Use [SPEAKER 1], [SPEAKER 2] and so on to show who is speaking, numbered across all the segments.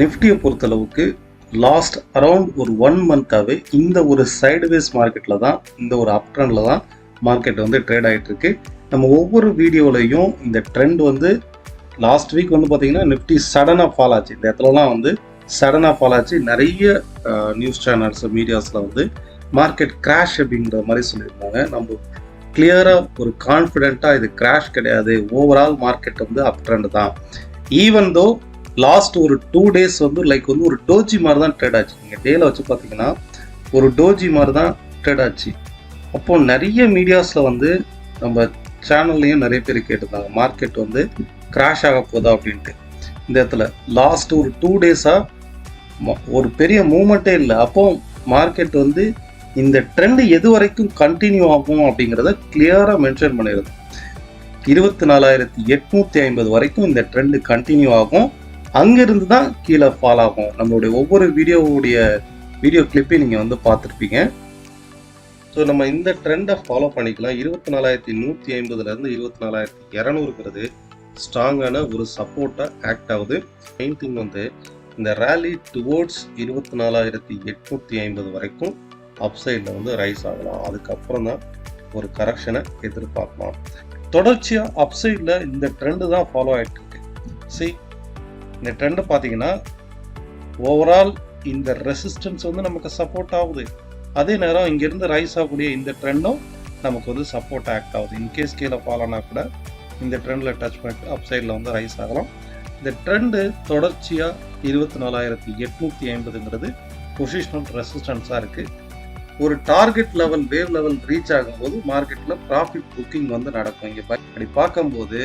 [SPEAKER 1] நிஃப்டியை பொறுத்தளவுக்கு last around ஒரு ஒன் மந்த்தாகவே இந்த ஒரு சைடுவேஸ் மார்க்கெட்டில் தான் இந்த ஒரு அப் ட்ரெண்டில் தான் மார்க்கெட் வந்து ட்ரேட் ஆகிட்டு இருக்கு நம்ம ஒவ்வொரு வீடியோலையும் இந்த ட்ரெண்ட் வந்து லாஸ்ட் வீக் வந்து பார்த்தீங்கன்னா நிஃப்டி சடனாக ஃபால் ஆச்சு. இந்த இடத்துலலாம் வந்து சடனாக ஃபால் ஆச்சு. நிறைய நியூஸ் சேனல்ஸ் மீடியாஸில் வந்து மார்க்கெட் கிராஷ் அப்படிங்கிற மாதிரி சொல்லியிருந்தாங்க. நம்ம கிளியராக ஒரு கான்ஃபிடெண்ட்டாக இது கிராஷ் கிடையாது. ஓவரால் மார்க்கெட் வந்து அப் ட்ரெண்ட் தான். ஈவன் தோ லாஸ்ட் ஒரு டூ டேஸ் வந்து லைக் வந்து ஒரு டோஜி மாதிரி தான் ட்ரேட் ஆச்சு. நீங்கள் டேல வச்சு பார்த்தீங்கன்னா ஒரு டோஜி மாதிரி தான் ட்ரேட் ஆச்சு. அப்போ நிறைய மீடியாஸில் வந்து நம்ம சேனல்லையும் நிறைய பேர் கேட்டிருந்தாங்க மார்க்கெட் வந்து கிராஷ் ஆக போதா அப்படின்ட்டு. இந்த இடத்துல லாஸ்ட் ஒரு டூ டேஸாக ஒரு பெரிய மூமெண்ட்டே இல்லை. அப்போ மார்க்கெட் வந்து இந்த ட்ரெண்ட் எது வரைக்கும் கண்டினியூ ஆகும் அப்படிங்கிறத கிளியராக மென்ஷன் பண்ணிடுது இருபத்தி நாலாயிரத்தி எட்நூற்றி ஐம்பது வரைக்கும் இந்த ட்ரெண்டு கண்டினியூ ஆகும். அங்கிருந்து தான் கீழே ஃபால் ஆகும். நம்மளுடைய ஒவ்வொரு வீடியோவுடைய வீடியோ கிளிப்பையும் நீங்கள் வந்து பார்த்துருப்பீங்க. ஸோ நம்ம இந்த ட்ரெண்டை ஃபாலோ பண்ணிக்கலாம். இருபத்தி நாலாயிரத்தி நூற்றி ஐம்பதுலேருந்து இருபத்தி நாலாயிரத்தி இரநூறுங்கிறது ஸ்ட்ராங்கான ஒரு சப்போர்ட்டாக ஆக்ட் ஆகுது. மெயின் திங் வந்து இந்த ரேலி டுவோர்ட்ஸ் இருபத்தி நாலாயிரத்தி எட்நூற்றி ஐம்பது வரைக்கும் அப் சைடில் வந்து ரைஸ் ஆகலாம். அதுக்கப்புறம் தான் ஒரு கரெக்ஷனை எதிர்பார்க்கலாம். தொடர்ச்சியாக அப் சைடில் இந்த ட்ரெண்டு தான் ஃபாலோ ஆகிட்டு இருக்கு. சரி இந்த ட்ரெண்டு பார்த்தீங்கன்னா ஓவரால் இந்த ரெசிஸ்டன்ஸ் வந்து நமக்கு சப்போர்ட் ஆகுது. அதே நேரம் இங்கேருந்து ரைஸ் ஆகக்கூடிய இந்த ட்ரெண்டும் நமக்கு வந்து சப்போர்ட் ஆக்ட் ஆகுது. இன்கேஸ் கீழே ஃபாலோனா கூட இந்த ட்ரெண்டில் டச் பண்ணிட்டு அப் சைடில் வந்து ரைஸ் ஆகலாம். இந்த ட்ரெண்டு தொடர்ச்சியாக இருபத்தி நாலாயிரத்தி எட்நூற்றி ஐம்பதுங்கிறது பொசிஷனல் ரெசிஸ்டன்ஸாக இருக்குது ஒரு target level wave level reach ஆகும்போது மார்க்கெட்டில் ப்ராஃபிட் புக்கிங் வந்து நடக்கும். இங்கே அப்படி பார்க்கும்போது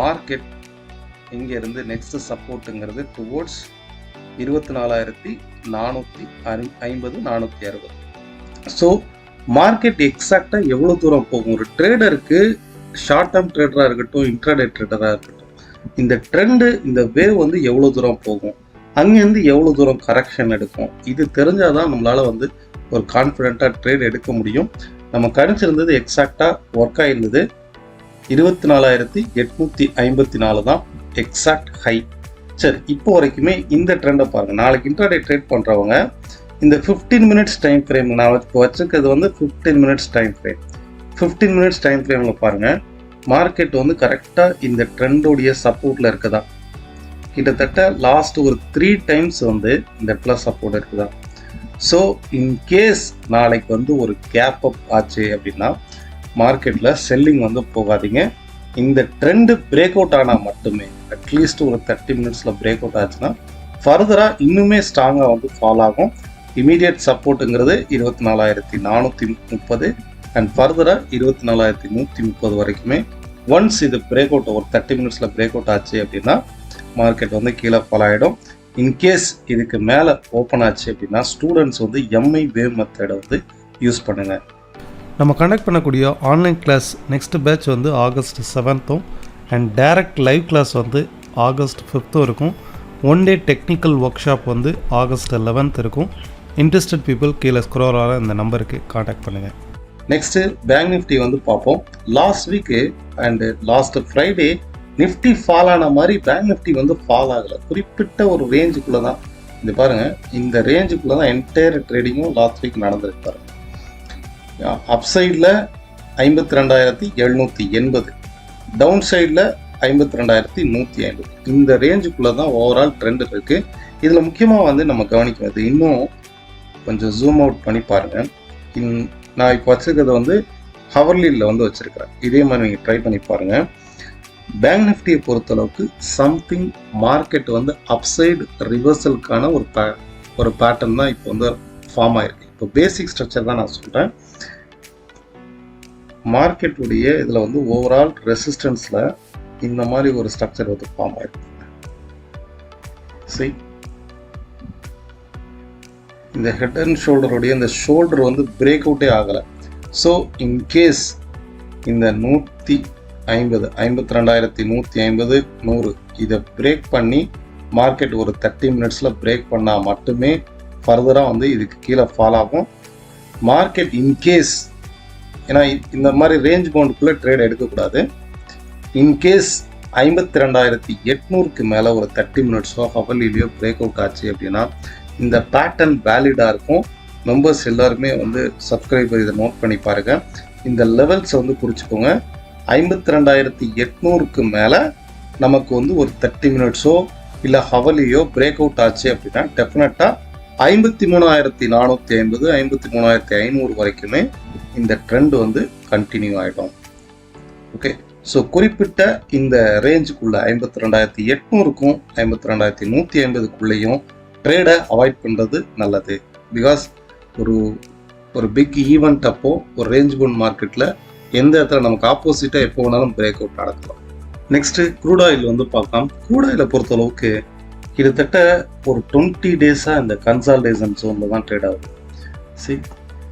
[SPEAKER 1] மார்க்கெட் இங்கேருந்து நெக்ஸ்ட் சப்போர்ட்டுங்கிறது டுவோர்ட்ஸ் இருபத்தி நாலாயிரத்தி நானூற்றி ஐம்பது நானூற்றி அறுபது. ஸோ மார்க்கெட் எக்ஸாக்டாக எவ்வளோ தூரம் போகும்? ஒரு ட்ரேடருக்கு ஷார்ட் டேர்ம் ட்ரேடராக இருக்கட்டும் இன்ட்ராடே ட்ரேடராக இருக்கட்டும் இந்த ட்ரெண்டு இந்த வேவ் வந்து எவ்வளோ தூரம் போகும்? அங்கேருந்து எவ்வளோ தூரம் கரெக்ஷன் எடுக்கும்? இது தெரிஞ்சால் தான் நம்மளால் வந்து ஒரு கான்ஃபிடெண்ட்டாக ட்ரேட் எடுக்க முடியும். நம்ம கணிச்சிருந்தது எக்ஸாக்டாக ஒர்க் ஆகிருந்தது இருபத்தி நாலாயிரத்தி எட்நூற்றி ஐம்பத்தி நாலு தான் எக்ஸாக்ட் ஹை சரி இப்போ வரைக்குமே இந்த ட்ரெண்டை பாருங்கள் நாளைக்கு இன்டர்டே ட்ரேட் பண்ணுறவங்க இந்த ஃபிஃப்டீன் மினிட்ஸ் டைம் ஃப்ரேம் நான் இப்போ வச்சுருக்கிறது வந்து fifteen minutes time frame fifteen minutes time ஃப்ரேமில் பாருங்கள் மார்க்கெட் வந்து கரெக்டாக இந்த ட்ரெண்டோடைய சப்போர்ட்டில் இருக்குதா? கிட்டத்தட்ட லாஸ்ட் ஒரு த்ரீ டைம்ஸ் வந்து இந்த ப்ளஸ் சப்போர்ட் இருக்குதா? ஸோ இன்கேஸ் நாளைக்கு வந்து ஒரு கேப் அப் ஆச்சு அப்படின்னா மார்க்கெட்டில் செல்லிங் வந்து போகாதீங்க. இந்த ட்ரெண்டு பிரேக் அவுட் ஆனால் மட்டுமே அட்லீஸ்ட் ஒரு தேர்ட்டி மினிட்ஸில் பிரேக் அவுட் ஆச்சுன்னா ஃபர்தராக இன்னுமே ஸ்ட்ராங்காக வந்து ஃபாலோ ஆகும். இமீடியட் சப்போர்ட்டுங்கிறது இருபத்தி நாலாயிரத்தி நானூற்றி முப்பது அண்ட் ஃபர்தராக இருபத்தி நாலாயிரத்தி நூற்றி முப்பது வரைக்குமே ஒன்ஸ் இது பிரேக் அவுட் ஒரு தேர்ட்டி மினிட்ஸில் பிரேக் அவுட் ஆச்சு அப்படின்னா மார்க்கெட் வந்து கீழே ஃபாலோ ஆகிடும் இன்கேஸ் இதுக்கு மேலே ஓப்பன் ஆச்சு அப்படின்னா ஸ்டூடெண்ட்ஸ் வந்து எம்ஐ வேவ் மெத்தடை வந்து யூஸ் பண்ணுங்கள்
[SPEAKER 2] நம்ம கண்டக்ட் பண்ணக்கூடிய ஆன்லைன் கிளாஸ் நெக்ஸ்ட் பேட்ச் வந்து ஆகஸ்ட் செவன்த்தும் அண்ட் டைரக்ட் லைவ் கிளாஸ் வந்து ஆகஸ்ட் ஃபிஃப்த்தும் இருக்கும். One day technical workshop வந்து ஆகஸ்ட் லெவன்த் இருக்கும். இன்ட்ரெஸ்டட் பீப்புள் கீழே ஸ்க்ரோல் ஆகிற இந்த நம்பருக்கு காண்டாக்ட் பண்ணுங்கள்
[SPEAKER 1] நெக்ஸ்ட்டு பேங்க் நிஃப்டி வந்து பார்ப்போம். Last week and last Friday Nifty fall ஆன மாதிரி பேங்க் நிஃப்டி வந்து ஃபால் ஆகலை. குறிப்பிட்ட ஒரு ரேஞ்சுக்குள்ளே தான் இது பாருங்கள் இந்த ரேஞ்சுக்குள்ளே தான் என்டையர் ட்ரேடிங்கும் லாஸ்ட் வீக் நடந்திருக்கு பாருங்க. அப் சைடில் ஐம்பத்தி ரெண்டாயிரத்தி எழுநூற்றி எண்பது. டவுன் சைடில் ஐம்பத்தி ரெண்டாயிரத்தி நூற்றி ஐம்பது. இந்த ரேஞ்சுக்குள்ளே தான் ஓவரால் ட்ரெண்ட் இருக்குது இதில் முக்கியமாக வந்து நம்ம கவனிக்கிறது இன்னும் கொஞ்சம் ஜூம் அவுட் பண்ணி பாருங்கள் இன் நான் இப்போ வச்சுருக்கிறத வந்து ஹவர்லியில் வந்து வச்சுருக்கிறேன். இதே மாதிரி நீங்கள் ட்ரை பண்ணி பாருங்கள் பேங்க் நிஃப்டியை பொறுத்தளவுக்கு சம்திங் மார்க்கெட் வந்து அப்சைடு ரிவர்சலுக்கான ஒரு பே ஒரு பேட்டர்ன் தான் இப்போ வந்து ஃபார்ம் ஆயிருக்கு இப்போ பேசிக் ஸ்ட்ரக்சர் தான் நான் சொல்கிறேன் மார்க்கெட்டுடைய இதில் வந்து ஓவரால் ரெசிஸ்டன்ஸில் இந்த மாதிரி ஒரு ஸ்ட்ரக்சர் வந்து ஃபார்ம் ஆயிருக்கு. சரி இந்த ஹெட் அண்ட் ஷோல்டருடைய இந்த ஷோல்டர் வந்து பிரேக் அவுட்டே ஆகலை. ஸோ இன்கேஸ் இந்த நூற்றி ஐம்பது ஐம்பத்தி ரெண்டாயிரத்தி நூற்றி ஐம்பது நூறு இதை பிரேக் பண்ணி மார்க்கெட் ஒரு தேர்ட்டி மினிட்ஸில் பிரேக் பண்ணால் மட்டுமே ஃபர்தராக வந்து இதுக்கு கீழே ஃபால் ஆகும். மார்க்கெட் இன்கேஸ் ஏன்னா இந்த மாதிரி ரேஞ்ச் பவுண்டுக்குள்ளே ட்ரேட் எடுக்கக்கூடாது. இன்கேஸ் ஐம்பத்தி ரெண்டாயிரத்தி எட்நூறுக்கு மேலே ஒரு தேர்ட்டி மினிட்ஸோ ஹவர்லிலையோ பிரேக் அவுட் ஆச்சு அப்படின்னா இந்த பேட்டர்ன் வேலிடாக இருக்கும். மெம்பர்ஸ் எல்லாருமே வந்து சப்ஸ்கிரைபர் இதை நோட் பண்ணி பாருங்கள் இந்த லெவல்ஸ் வந்து குறிச்சிக்கோங்க ஐம்பத்தி ரெண்டாயிரத்தி எட்நூறுக்கு மேலே நமக்கு வந்து ஒரு தேர்ட்டி மினிட்ஸோ இல்லை ஹவர்லியோ பிரேக் அவுட் ஆச்சு அப்படின்னா டெஃபினட்டாக ஐம்பத்தி மூணாயிரத்தி நானூற்றி ஐம்பது ஐம்பத்தி மூணாயிரத்தி ஐநூறு வரைக்குமே இந்த ட்ரெண்ட் வந்து கண்டினியூ ஆகிடும் ஓகே ஸோ குறிப்பிட்ட இந்த ரேஞ்சுக்குள்ள ஐம்பத்தி ரெண்டாயிரத்தி எட்நூறுக்கும் ஐம்பத்தி ரெண்டாயிரத்தி நூற்றி ஐம்பதுக்குள்ளேயும் ட்ரேடை அவாய்ட் பண்ணுறது நல்லது. பிகாஸ் ஒரு ஒரு பிக் ஈவெண்ட் அப்போ ஒரு ரேஞ்ச் பவுண்ட் மார்க்கெட்டில் எந்த இடத்துல நமக்கு ஆப்போசிட்டாக எப்போ வேணாலும் பிரேக் அவுட் நடக்கலாம். நெக்ஸ்ட்டு க்ரூட் ஆயில் வந்து பார்க்கலாம். க்ரூட் ஆயிலை பொறுத்தளவுக்கு கிட்டத்தட்ட ஒரு டுவெண்ட்டி டேஸாக இந்த கன்சால்டேஷன் ஜோனில் தான் ட்ரேட் ஆகுது. சரி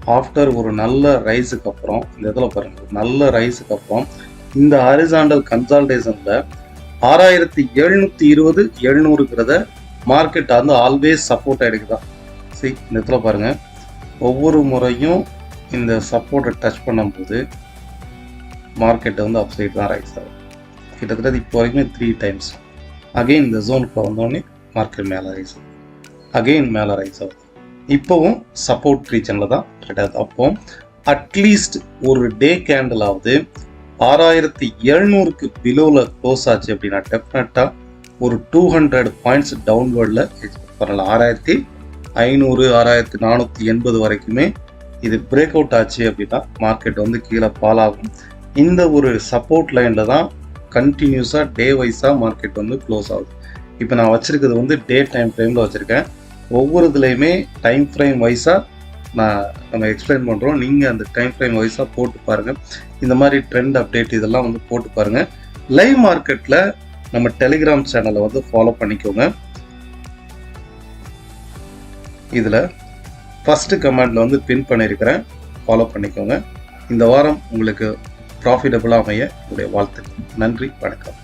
[SPEAKER 1] ஆஃப்டர் ஒரு நல்ல ரைஸுக்கு அப்புறம் இந்த இதில் பாருங்கள் நல்ல ரைஸுக்கு அப்புறம் இந்த ஹரிசாண்டல் கன்சால்டேஷனில் ஆறாயிரத்தி எழுநூற்றி இருபது எழுநூறுங்கிறத மார்க்கெட் வந்து ஆல்வேஸ் சப்போர்ட் எடுக்குதான் சரி இந்த இடத்துல பாருங்கள் ஒவ்வொரு முறையும் இந்த சப்போர்ட்டை டச் பண்ணும்போது மார்க்கெட்டை வந்து அப்சைட் தான் ரைஸ் ஆகும் கிட்டத்தட்ட இப்போ வரைக்கும் த்ரீ டைம்ஸ் அகெயின் இந்த ஜோனுக்குள்ள வந்தோடனே மார்க்கெட் மேலே ரைஸ் ஆகுது அகெயின் மேலே ரைஸ் ஆகுது இப்போவும் சப்போர்ட் ரீஜனில் தான் ட்ரேட் ஆகுது அப்போ அட்லீஸ்ட் ஒரு டே கேண்டிலாவது ஆறாயிரத்தி எழுநூறுக்கு பிலோவில் க்ளோஸ் ஆச்சு அப்படின்னா டெஃபினட்டாக ஒரு டூ ஹண்ட்ரட் பாயிண்ட்ஸ் டவுன்வேர்டில் எக்ஸ்பெக்ட் பண்ணலாம். ஆறாயிரத்தி ஐநூறு ஆறாயிரத்தி நானூற்றி எண்பது வரைக்குமே இது பிரேக் அவுட் ஆச்சு அப்படின்னா மார்க்கெட் வந்து கீழே பாலாகும் இந்த ஒரு சப்போர்ட் லைனில் தான் கண்டினியூஸாக டே வைஸாக மார்க்கெட் வந்து க்ளோஸ் ஆகுது. இப்போ நான் வச்சுருக்கிறது வந்து டே டைம் ஃப்ரேமில் வச்சுருக்கேன். ஒவ்வொரு இதுலேயுமே டைம் ஃப்ரேம் வைஸாக நான் நம்ம எக்ஸ்பிளைன் பண்ணுறோம் நீங்கள் அந்த டைம் ஃப்ரேம் வைஸாக போட்டு பாருங்கள் இந்த மாதிரி ட்ரெண்ட் அப்டேட் இதெல்லாம் வந்து போட்டு பாருங்கள் லைவ் மார்க்கெட்டில் நம்ம டெலிகிராம் சேனலை வந்து ஃபாலோ பண்ணிக்கோங்க. இதில் ஃபஸ்ட்டு கமெண்டில் வந்து பின் பண்ணியிருக்கிறேன் ஃபாலோ பண்ணிக்கோங்க. இந்த வாரம் உங்களுக்கு ப்ராஃபிட்டபுளாக அமைய உங்களுடைய வாழ்த்து நன்றி வணக்கம்.